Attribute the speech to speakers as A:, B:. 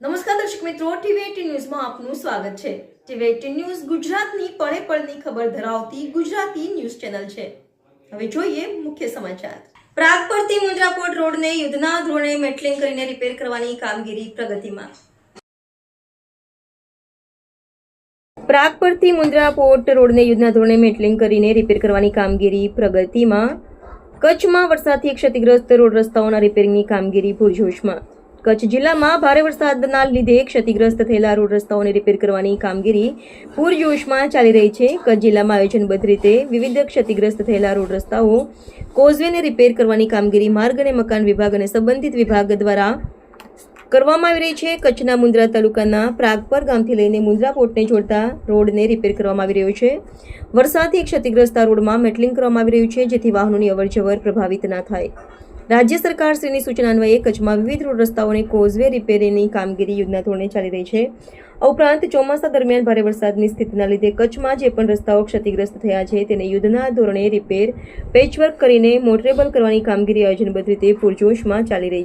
A: નમસ્કાર દર્શક મિત્રો, ટીવી ન્યૂઝમાં આપનું સ્વાગત છે. ટીવી ન્યૂઝ ગુજરાતની પળે પળની ખબર ધરાવતી ગુજરાતી ન્યૂઝ ચેનલ છે. હવે જોઈએ મુખ્ય સમાચાર. પ્રાગ પરથી મુંદ્રા પોર્ટ રોડને યુદ્ધના ધોરણે મેટલિંગ કરીને રિપેર કરવાની કામગીરી પ્રગતિમાં. પ્રાગ પરથી મુંદ્રા પોર્ટ રોડને યુદ્ધના ધોરણે મેટલિંગ કરીને રિપેર કરવાની કામગીરી પ્રગતિમાં. કચ્છમાં વરસાદથી ક્ષતિગ્રસ્ત રોડ રસ્તાઓના રિપેરિંગની કામગીરી પૂરજોશમાં. કચ્છ જિલ્લામાં ભારે વરસાદના લીધે ક્ષતિગ્રસ્ત થયેલા રોડ રસ્તાઓને રિપેર કરવાની કામગીરી પૂરજોશમાં ચાલી રહી છે. કચ્છ જિલ્લામાં આયોજનબદ્ધ રીતે વિવિધ ક્ષતિગ્રસ્ત થયેલા રોડ રસ્તાઓ કોઝવેને રિપેર કરવાની કામગીરી માર્ગ અને મકાન વિભાગ અને સંબંધિત વિભાગ દ્વારા કરવામાં આવી રહી છે. કચ્છના મુન્દ્રા તાલુકાના પ્રાગપર ગામથી લઈને મુન્દ્રા પોર્ટને જોડતા રોડને રિપેર કરવામાં આવી રહ્યો છે. વરસાદથી ક્ષતિગ્રસ્ત રોડમાં મેટલિંગ કરવામાં આવી રહ્યું છે, જેથી વાહનોની અવરજવર પ્રભાવિત ના થાય. રાજ્ય સરકાર શ્રીની સૂચના અન્વયે કચ્છમાં વિવિધ રોડ રસ્તાઓને કોઝવે રિપેરીની કામગીરી યુદ્ધના ધોરણે ચાલી રહી છે. આ ઉપરાંત ચોમાસા દરમિયાન ભારે વરસાદની સ્થિતિના લીધે કચ્છમાં જે પણ રસ્તાઓ ક્ષતિગ્રસ્ત થયા છે તેને યુદ્ધના ધોરણે રિપેર પેચવર્ક કરીને મોટરેબલ કરવાની કામગીરી આયોજનબદ્ધ રીતે પૂરજોશમાં ચાલી રહી છે.